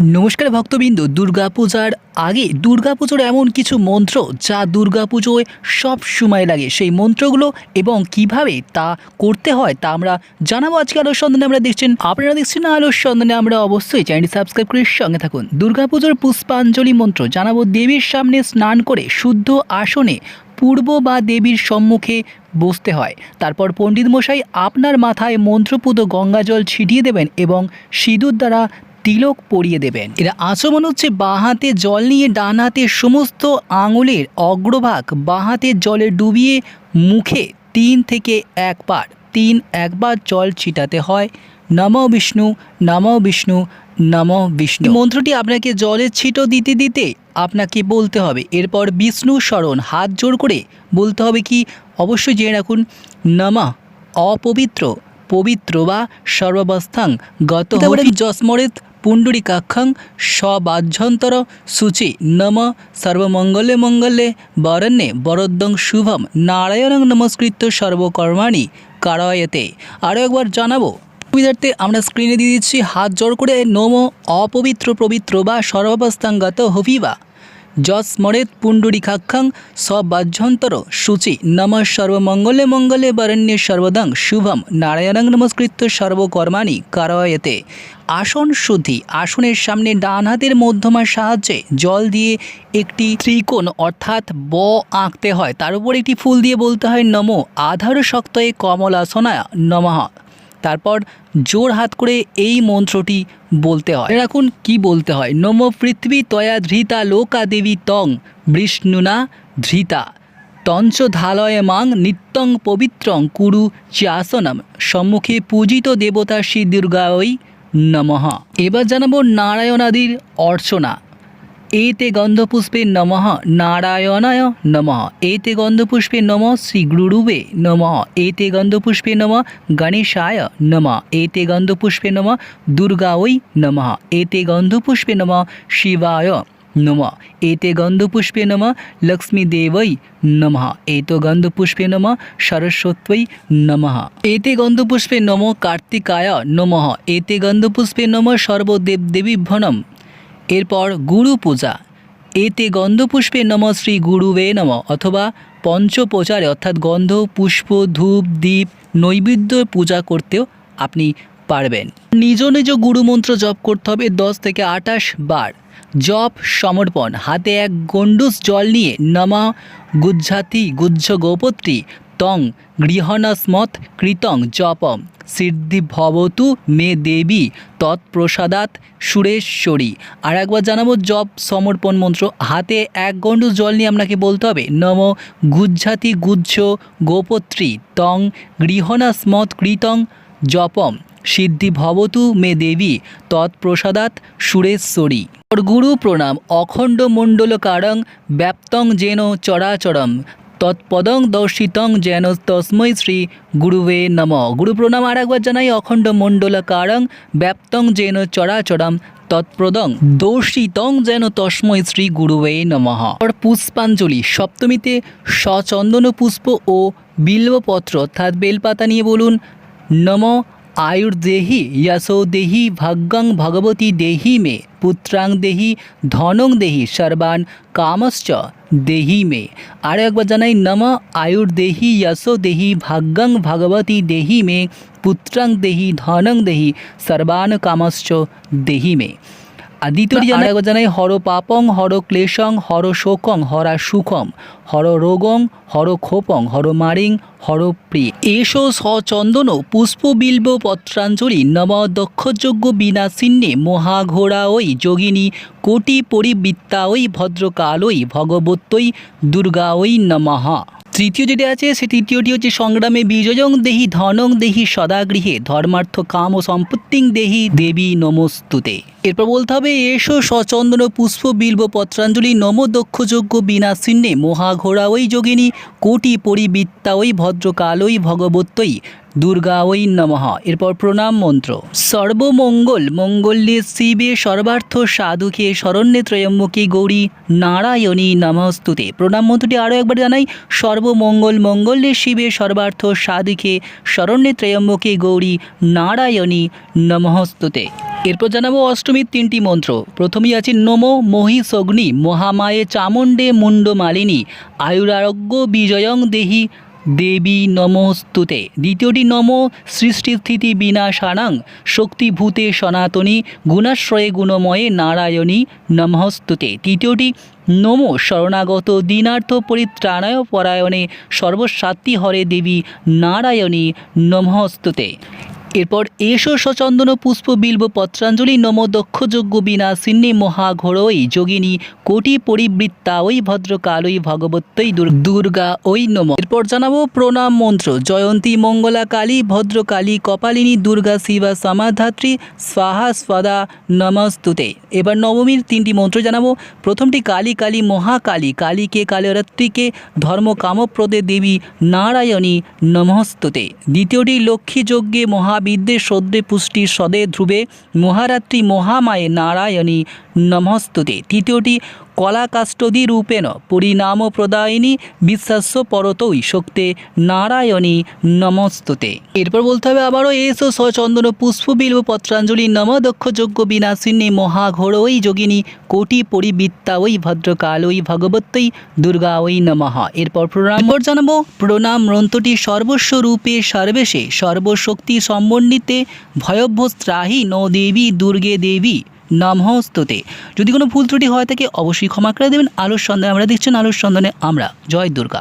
নমস্কার ভক্তবিন্দু, দুর্গাপূজার আগে দুর্গাপুজোর এমন কিছু মন্ত্র যা দুর্গাপুজোয় সব সময় লাগে। সেই মন্ত্রগুলো এবং কীভাবে তা করতে হয় তা আমরা জানাব আজকে আলোর সন্ধানে। আমরা দেখছেন, আপনারা দেখছেন আলোর সন্ধানে। আমরা অবশ্যই চ্যানেলটি সাবস্ক্রাইব করে সঙ্গে থাকুন। দুর্গাপুজোর পুষ্পাঞ্জলি মন্ত্র জানাব। দেবীর সামনে স্নান করে শুদ্ধ আসনে পূর্ব বা দেবীর সম্মুখে বসতে হয়। তারপর পণ্ডিত মশাই আপনার মাথায় মন্ত্রপুত গঙ্গাজল ছিটিয়ে দেবেন এবং সিঁদুর দ্বারা তিলক পরিয়ে দেবেন। এরা আচমন হচ্ছে বাঁ হাতে জল নিয়ে ডান হাতে সমস্ত আঙুলের অগ্রভাগ বাঁ হাতে জলে ডুবিয়ে মুখে তিন থেকে একবার তিন একবার জল ছিটাতে হয়। নম বিষ্ণু নম বিষ্ণু নম বিষ্ণু। মন্ত্রটি আপনাকে জলের ছিটো দিতে দিতে আপনাকে বলতে হবে। এরপর বিষ্ণু স্মরণ হাত জোর করে বলতে হবে কি অবশ্যই জেনে রাখুন নমঃ অপবিত্র পবিত্র বা সর্বাবস্থাং গত যস্মরেত পুণ্ডরিকাক্ষং সবাহ্যন্তর সূচি নম সর্বমঙ্গলে মঙ্গলে বরণ্যে বরদ্দং শুভম নারায়ণং নমস্কৃত সর্বকর্মাণি কারয়তে। আরও একবার জানাব, সুবিধার্থে আমরা স্ক্রিনে দিয়ে দিচ্ছি, হাত জোর করে নম অপবিত্র পবিত্র বা সর্বাবস্থাঙ্গত হবিবা যস্মরেত পুণ্ডরিকাক্ষং সবাহ্যন্তর সূচি। নম সর্বমঙ্গলে মঙ্গলে বরণ্যে সর্বদং শুভম। নারায়ণং নমস্কৃত্য সর্বকর্মাণি কারয়তে। আসন শুদ্ধি। আসনের সামনে ডান হাতের মধ্যমার সাহায্যে জল দিয়ে একটি ত্রিকোণ অর্থাৎ ব আঁকতে হয়। তার উপর একটি ফুল দিয়ে বলতে হয়, নম আধার শক্তয়ে কমলাসনায় নমঃ। তারপর জোর হাত করে এই মন্ত্রটি বলতে হয়। এখন কি বলতে হয়। নম পৃথিবী তয়া ধৃতা লোকা দেবী তং, বিষ্ণুনা ধৃতা। তঞ্চ ধালয় মাং নিত্যং পবিত্রং কুরু চাসনম। সম্মুখে পূজিত দেবতা শ্রী দুর্গায় নমঃ। এবার জানাব নারায়ণাদির অর্চনা। এতে গন্ধপুষ্পে নমঃ নারায়ণায় নমঃ। এতে গন্ধপুষ্পে নম শ্রী গুরুবে নমঃ। এতে গন্ধপুষ্পে নম গণেশায় নমঃ। এতে গন্ধপুষ্পে নম দুর্গাঐ নমঃ। এতে গন্ধপুষ্পে নম শিবায় নমঃ। এতে গন্ধপুষ্পে নম লক্ষ্মীদেবৈ নমঃ। এত গন্ধপুষ্পে নম সরস্বত্যৈ নমঃ। এতে গন্ধপুষ্পে নম কার্তিকায় নমঃ। এতে গন্ধপুষ্পে নম সর্বদেব দেবীভ্যনম এরপর গুরু পূজা। এতে গন্ধপুষ্পে নম শ্রী গুরুবে নম অথবা পঞ্চপ্রচারে অর্থাৎ গন্ধ, পুষ্প, ধূপ দ্বীপ নৈবেদ্য পূজা করতেও আপনি পারবেন। নিজ নিজ গুরুমন্ত্র জপ করতে হবে দশ থেকে আঠাশ বার। জপ, সমর্পণ, হাতে এক গণ্ডুস জল নিয়ে নমা গুজ্জাতি গুজ্জ গোপত্রী তং গৃহণস্মৎ কৃতং জপম। সিদ্ধি ভবতু মে দেবী তৎপ্রসাদাত সুরেশ্বরী। আর একবার জানাব জপ সমর্পণ মন্ত্র। হাতে এক গণ্ডু জল নিয়ে আপনাকে বলতে হবে, নম গুজ্জাতি গুজ্জ গোপত্রী তং গৃহণস্মৎ কৃতং জপম। সিদ্ধি ভবতু মে দেবী তৎপ্রসাদাত সুরেশ্বরী। গুরু প্রণাম। অখণ্ড মণ্ডল কারং ব্যাপ্তং যেন চরাচরম। তৎপদং দর্শিতং যেন তস্মৈ শ্রী গুরুবে নম গুরু প্রণাম আর একবার জানাই অখণ্ড মণ্ডল কারং ব্যাপ্তং যেন চরাচরম তৎপ্রদং দর্শিতং যেন তস্মৈ শ্রী গুরুবে নমঃ পুষ্পাঞ্জলি সপ্তমীতে সচন্দন পুষ্প ও বিল্বপত্র। অর্থাৎ বেলপাতা নিয়ে বলুন, নম আয়ুর্দেহি यशो देहि ভাগ্যং ভগবতী দেহি মে পুত্রাং দেহি ধনং দেহি সর্বান কামশ্চ দেহি মে আরও একবার জানাই নম আয়ুর্দেহি যশো দেহি ভাগ্যং ভগবতী দেহি মে পুত্রাং দেহি ধনং দেহি সর্বান কামশ্চ দেহি মে আর দ্বিতীয়টি জানাই জানাই হর পাপং হর ক্লেশং হর শোকং হরা সুখম হর রোগং হর ক্ষোপং হর মারিং হর প্রিয়। এসো সচন্দন পুষ্প বিল্ব পত্রাঞ্জলি নম দক্ষযজ্ঞ বিনাশিন্নে মহাঘোড়া ওই যোগিনী কোটি পরিবৃত্তা ওই ভদ্রকালই ভগবত্যই দুর্গা ওই নমঃ। তৃতীয় যেটি আছে, সে তৃতীয়টি হচ্ছে সংগ্রামে বিজয়ং দেহি ধনং দেহি সদাগৃহে ধর্মার্থ কাম ও সম্পত্তিং দেহি দেবী নমস্তুতে। এরপর বলতে হবে, এসো সচন্দন পুষ্প বিল্ব পত্রাঞ্জলি নম বিনা বিনাশিন্নে মহাঘোড়া ওই যোগিনী, কোটি পরিবৃত্তা ওই ভদ্রকালই ভগবত্যই দুর্গা ওই নমঃ। এরপর প্রণাম মন্ত্র। সর্বমঙ্গল, মঙ্গল্যে শিবে সর্বার্থ সাধুকে শরণ্যে ত্রয়ম্বকে গৌরী নারায়ণী নমস্তুতে। প্রণাম মন্ত্রটি আরও একবার জানাই। সর্বমঙ্গল, মঙ্গল্যে শিবে সর্বার্থ সাধুকে শরণ্যে ত্রয়ম্বকে গৌরী নারায়ণী নমস্তুতে। এরপর জানাব অষ্টমীর তিনটি মন্ত্র। প্রথমেই আছে নম মহিষগ্নি, মহামায়ে চামুণ্ডে মুন্ডমালিনী আয়ুরারোগ্য বিজয়ং দেহি দেবী নমস্তুতে। দ্বিতীয়টি নম, সৃষ্টিস্থিতি বিনাশানাং, শক্তিভূতে সনাতনী, গুণাশ্রয়ে গুণময়ে নারায়ণী নমস্তুতে। তৃতীয়টি নম, শরণাগত দীনার্থ পরিত্রাণায় পরায়ণে সর্বস্বাত্তি হরে দেবী নারায়ণী নমস্তুতে। এরপর এসো সচন্দন পুষ্প বিল্ব পত্রাঞ্জলি নম দক্ষ যজ্ঞ বিনাশিন্নি মহাঘোরই যোগিনী কোটি পরিবৃত্তা ওই ভদ্রকালই ভগবত্যই দুর- দুর্গা ওই নম। এরপর জানাব প্রণাম মন্ত্র। জয়ন্তী মঙ্গলা কালী ভদ্রকালী কপালিনী দুর্গা শিবা সমাধাত্রী স্বাহা স্বাদা নমস্তুতে। এবার নবমীর তিনটি মন্ত্র জানাব। প্রথমটি কালী কালী মহাকালী। কালীকে কালরাত্রিকে ধর্ম কামপ্রদে দেবী নারায়ণী নমস্তুতে। দ্বিতীয়টি লক্ষ্মী যজ্ঞে মহাবিদ্যে সদ্যে পুষ্টি সদে ধ্রুবে মহারাত্রি মহামায়ে নারায়ণী নমস্তুতে। তৃতীয়টি কলাকাষ্টদী রূপেণ পরিণাম প্রদায়িনী বিশ্বাস্য পরতই শক্তে নারায়ণী নমস্তুতে। এরপর বলতে হবে আবারও এসো সচন্দন পুষ্প বিল্ব পত্রাঞ্জলি নম দক্ষ যজ্ঞ বিনাশিনী মহাঘোর ওই যোগিনী কোটি পরিবৃত্তা ওই ভদ্রকাল ওই ভগবত্যই দুর্গা ওই নমঃ। এরপর প্রণাম জানাব, প্রণাম গ্রন্থটি সর্বস্ব রূপে সর্বেশে সর্বশক্তি সম্বন্বিতে ভয়ভ্যস্ত্রাহী ন দেবী দুর্গে দেবী নমস্তুতে যদি কোনো ভুল ত্রুটি হয় থাকে, অবশ্যই ক্ষমা করে দেবেন। আলোর সন্ধানে আমরা দেখছেন, আলোর সন্ধানে আমরা। জয় দুর্গা।